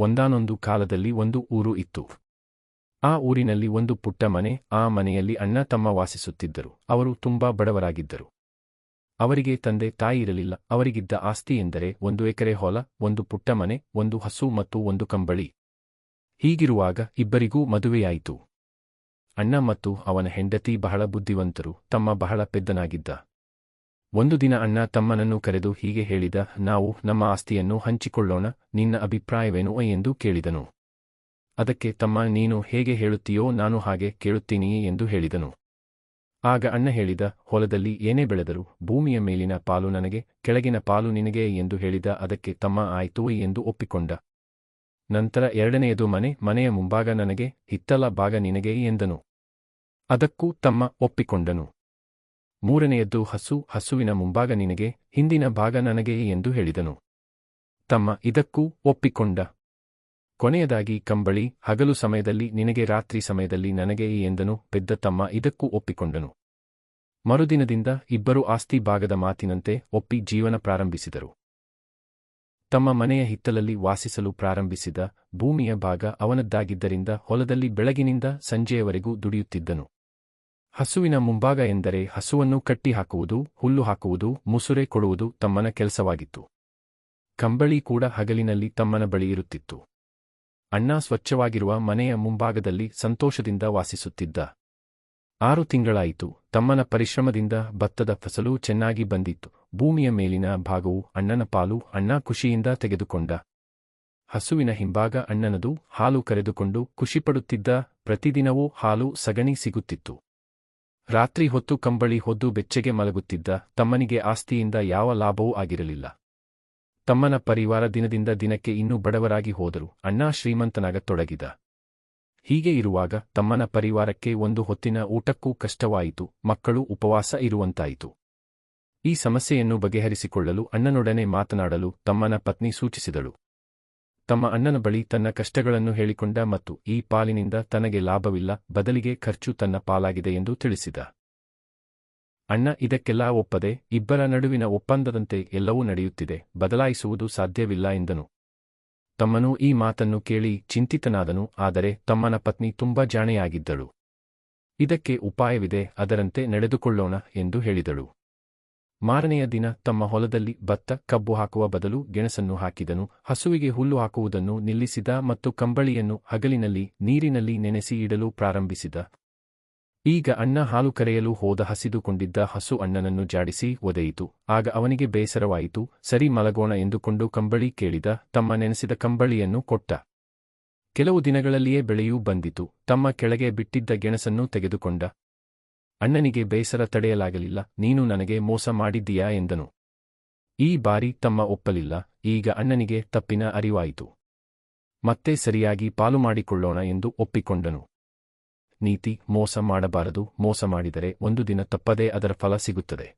ಒಂದಾನೊಂದು ಕಾಲದಲ್ಲಿ ಒಂದು ಊರು ಇತ್ತು. ಆ ಊರಿನಲ್ಲಿ ಒಂದು ಪುಟ್ಟ ಮನೆ, ಆ ಮನೆಯಲ್ಲಿ ಅಣ್ಣ ತಮ್ಮ ವಾಸಿಸುತ್ತಿದ್ದರು. ಅವರು ತುಂಬಾ ಬಡವರಾಗಿದ್ದರು. ಅವರಿಗೆ ತಂದೆ ತಾಯಿ ಇರಲಿಲ್ಲ. ಅವರಿಗಿದ್ದ ಆಸ್ತಿ ಎಂದರೆ ಒಂದು ಎಕರೆ ಹೊಲ, ಒಂದು ಪುಟ್ಟ ಮನೆ, ಒಂದು ಹಸು ಮತ್ತು ಒಂದು ಕಂಬಳಿ. ಹೀಗಿರುವಾಗ ಇಬ್ಬರಿಗೂ ಮದುವೆಯಾಯಿತು. ಅಣ್ಣ ಮತ್ತು ಅವನ ಹೆಂಡತಿ ಬಹಳ ಬುದ್ಧಿವಂತರು, ತಮ್ಮ ಬಹಳ ಪೆದ್ದನಾಗಿದ್ದ. ಒಂದು ದಿನ ಅಣ್ಣ ತಮ್ಮನನ್ನು ಕರೆದು ಹೀಗೆ ಹೇಳಿದ, ನಾವು ನಮ್ಮ ಆಸ್ತಿಯನ್ನು ಹಂಚಿಕೊಳ್ಳೋಣ, ನಿನ್ನ ಅಭಿಪ್ರಾಯವೇನು ಎಂದು ಕೇಳಿದನು. ಅದಕ್ಕೆ ತಮ್ಮ, ನೀನು ಹೇಗೆ ಹೇಳುತ್ತೀಯೋ ನಾನು ಹಾಗೆ ಕೇಳುತ್ತೀನಿಯೇ ಎಂದು ಹೇಳಿದನು. ಆಗ ಅಣ್ಣ ಹೇಳಿದ, ಹೊಲದಲ್ಲಿ ಏನೇ ಬೆಳೆದರೂ ಭೂಮಿಯ ಮೇಲಿನ ಪಾಲು ನನಗೆ, ಕೆಳಗಿನ ಪಾಲು ನಿನಗೆ ಎಂದು ಹೇಳಿದ, ಅದಕ್ಕೆ ತಮ್ಮ ಆಯ್ತು ಎಂದು ಒಪ್ಪಿಕೊಂಡ. ನಂತರ ಎರಡನೆಯದು ಮನೆ, ಮನೆಯ ಮುಂಭಾಗ ನನಗೆ, ಹಿತ್ತಲ ಭಾಗ ನಿನಗೆ ಎಂದನು. ಅದಕ್ಕೂ ತಮ್ಮ ಒಪ್ಪಿಕೊಂಡನು. ಮೂರನೆಯದ್ದು ಹಸು, ಹಸುವಿನ ಮುಂಭಾಗ ನಿನಗೆ, ಹಿಂದಿನ ಭಾಗ ನನಗೆ ಎಂದು ಹೇಳಿದನು. ತಮ್ಮ ಇದಕ್ಕೂ ಒಪ್ಪಿಕೊಂಡ. ಕೊನೆಯದಾಗಿ ಕಂಬಳಿ, ಹಗಲು ಸಮಯದಲ್ಲಿ ನಿನಗೆ, ರಾತ್ರಿ ಸಮಯದಲ್ಲಿ ನನಗೆ ಎಂದನು ಪೆದ್ದ ತಮ್ಮ ಇದಕ್ಕೂ ಒಪ್ಪಿಕೊಂಡನು. ಮರುದಿನದಿಂದ ಇಬ್ಬರು ಆಸ್ತಿ ಭಾಗದ ಮಾತಿನಂತೆ ಒಪ್ಪಿ ಜೀವನ ಪ್ರಾರಂಭಿಸಿದರು. ತಮ್ಮ ಮನೆಯ ಹಿತ್ತಲಲ್ಲಿ ವಾಸಿಸಲು ಪ್ರಾರಂಭಿಸಿದ ಭೂಮಿಯ ಭಾಗ ಅವನದ್ದಾಗಿದ್ದರಿಂದ ಹೊಲದಲ್ಲಿ ಬೆಳಗಿನಿಂದ ಸಂಜೆಯವರೆಗೂ ದುಡಿಯುತ್ತಿದ್ದನು. ಹಸುವಿನ ಮುಂಭಾಗ ಎಂದರೆ ಹಸುವನ್ನು ಕಟ್ಟಿಹಾಕುವುದು, ಹುಲ್ಲು ಹಾಕುವುದು, ಮುಸುರೆ ಕೊಡುವುದು ತಮ್ಮನ ಕೆಲಸವಾಗಿತ್ತು. ಕಂಬಳಿ ಕೂಡ ಹಗಲಿನಲ್ಲಿ ತಮ್ಮನ ಬಳಿ ಇರುತ್ತಿತ್ತು. ಅಣ್ಣ ಸ್ವಚ್ಛವಾಗಿರುವ ಮನೆಯ ಮುಂಭಾಗದಲ್ಲಿ ಸಂತೋಷದಿಂದ ವಾಸಿಸುತ್ತಿದ್ದ. ಆರು ತಿಂಗಳಾಯಿತು, ತಮ್ಮನ ಪರಿಶ್ರಮದಿಂದ ಭತ್ತದ ಫಸಲು ಚೆನ್ನಾಗಿ ಬಂದಿತ್ತು. ಭೂಮಿಯ ಮೇಲಿನ ಭಾಗವು ಅಣ್ಣನ ಪಾಲು, ಅಣ್ಣ ಖುಷಿಯಿಂದ ತೆಗೆದುಕೊಂಡ. ಹಸುವಿನ ಹಿಂಭಾಗ ಅಣ್ಣನದು, ಹಾಲು ಕರೆದುಕೊಂಡು ಖುಷಿಪಡುತ್ತಿದ್ದ ಪ್ರತಿದಿನವೂ ಹಾಲು ಸಗಣಿ ಸಿಗುತ್ತಿತ್ತು. ರಾತ್ರಿ ಹೊತ್ತು ಕಂಬಳಿ ಹೊದ್ದು ಬೆಚ್ಚಗೆ ಮಲಗುತ್ತಿದ್ದ ತಮ್ಮನಿಗೆ ಆಸ್ತಿಯಿಂದ ಯಾವ ಲಾಭವೂ ಆಗಿರಲಿಲ್ಲ. ತಮ್ಮನ ಪರಿವಾರ ದಿನದಿಂದ ದಿನಕ್ಕೆ ಇನ್ನೂ ಬಡವರಾಗಿ ಹೋದರು, ಅಣ್ಣ ಶ್ರೀಮಂತನಾಗತೊಡಗಿದ. ಹೀಗೆ ಇರುವಾಗ ತಮ್ಮನ ಪರಿವಾರಕ್ಕೆ ಒಂದು ಹೊತ್ತಿನ ಊಟಕ್ಕೂ ಕಷ್ಟವಾಯಿತು, ಮಕ್ಕಳು ಉಪವಾಸ ಇರುವಂತಾಯಿತು. ಈ ಸಮಸ್ಯೆಯನ್ನು ಬಗೆಹರಿಸಿಕೊಳ್ಳಲು ಅಣ್ಣನೊಡನೆ ಮಾತನಾಡಲು ತಮ್ಮನ ಪತ್ನಿ ಸೂಚಿಸಿದಳು. ತಮ್ಮ ಅಣ್ಣನ ಬಳಿ ತನ್ನ ಕಷ್ಟಗಳನ್ನು ಹೇಳಿಕೊಂಡ ಮತ್ತು ಈ ಪಾಲಿನಿಂದ ತನಗೆ ಲಾಭವಿಲ್ಲ, ಬದಲಿಗೆ ಖರ್ಚು ತನ್ನ ಪಾಲಾಗಿದೆ ಎಂದು ತಿಳಿಸಿದ. ಅಣ್ಣ ಇದಕ್ಕೆಲ್ಲ ಒಪ್ಪದೆ, ಇಬ್ಬರ ನಡುವಿನ ಒಪ್ಪಂದದಂತೆ ಎಲ್ಲವೂ ನಡೆಯುತ್ತಿದೆ, ಬದಲಾಯಿಸುವುದು ಸಾಧ್ಯವಿಲ್ಲ ಎಂದನು. ತಮ್ಮನು ಈ ಮಾತನ್ನು ಕೇಳಿ ಚಿಂತಿತನಾದನು, ಆದರೆ ತಮ್ಮನ ಪತ್ನಿ ತುಂಬಾ ಜಾಣೆಯಾಗಿದ್ದಳು. ಇದಕ್ಕೆ ಉಪಾಯವಿದೆ, ಅದರಂತೆ ನಡೆದುಕೊಳ್ಳೋಣ ಎಂದು ಹೇಳಿದಳು. ಮಾರನೆಯ ದಿನ ತಮ್ಮ ಹೊಲದಲ್ಲಿ ಭತ್ತ, ಕಬ್ಬು ಹಾಕುವ ಬದಲು ಗೆಣಸನ್ನು ಹಾಕಿದನು. ಹಸುವಿಗೆ ಹುಲ್ಲು ಹಾಕುವುದನ್ನು ನಿಲ್ಲಿಸಿದ ಮತ್ತು ಕಂಬಳಿಯನ್ನು ಹಗಲಿನಲ್ಲಿ, ನೀರಿನಲ್ಲಿ ನೆನೆಸಿ ಇಡಲು ಪ್ರಾರಂಭಿಸಿದ. ಈಗ ಅಣ್ಣ ಹಾಲು ಕರೆಯಲು ಹೋದ ಹಸಿದುಕೊಂಡಿದ್ದ ಹಸು ಅಣ್ಣನನ್ನು ಜಾಡಿಸಿ ಒದೆಯಿತು. ಆಗ ಅವನಿಗೆ ಬೇಸರವಾಯಿತು. ಸರಿ ಮಲಗೋಣ ಎಂದುಕೊಂಡು ಕಂಬಳಿ ಕೇಳಿದ, ತಮ್ಮ ನೆನೆಸಿದ ಕಂಬಳಿಯನ್ನು ಕೊಟ್ಟ. ಕೆಲವು ದಿನಗಳಲ್ಲಿಯೇ ಬೆಳೆಯೂ ಬಂದಿತು. ತಮ್ಮ ಕೆಳಗೆ ಬಿಟ್ಟಿದ್ದ ಗೆಣಸನ್ನು ತೆಗೆದುಕೊಂಡ. ಅಣ್ಣನಿಗೆ ಬೇಸರ ತಡೆಯಲಾಗಲಿಲ್ಲ, ನೀನು ನನಗೆ ಮೋಸ ಮಾಡಿದ್ದೀಯಾ ಎಂದನು. ಈ ಬಾರಿ ತಮ್ಮ ಒಪ್ಪಲಿಲ್ಲ, ಈಗ ಅಣ್ಣನಿಗೆ ತಪ್ಪಿನ ಅರಿವಾಯಿತು. ಮತ್ತೆ ಸರಿಯಾಗಿ ಪಾಲು ಮಾಡಿಕೊಳ್ಳೋಣ ಎಂದು ಒಪ್ಪಿಕೊಂಡನು. ನೀತಿ, ಮೋಸ ಮಾಡಬಾರದು, ಮೋಸ ಮಾಡಿದರೆ ಒಂದು ದಿನ ತಪ್ಪದೇ ಅದರ ಫಲ ಸಿಗುತ್ತದೆ.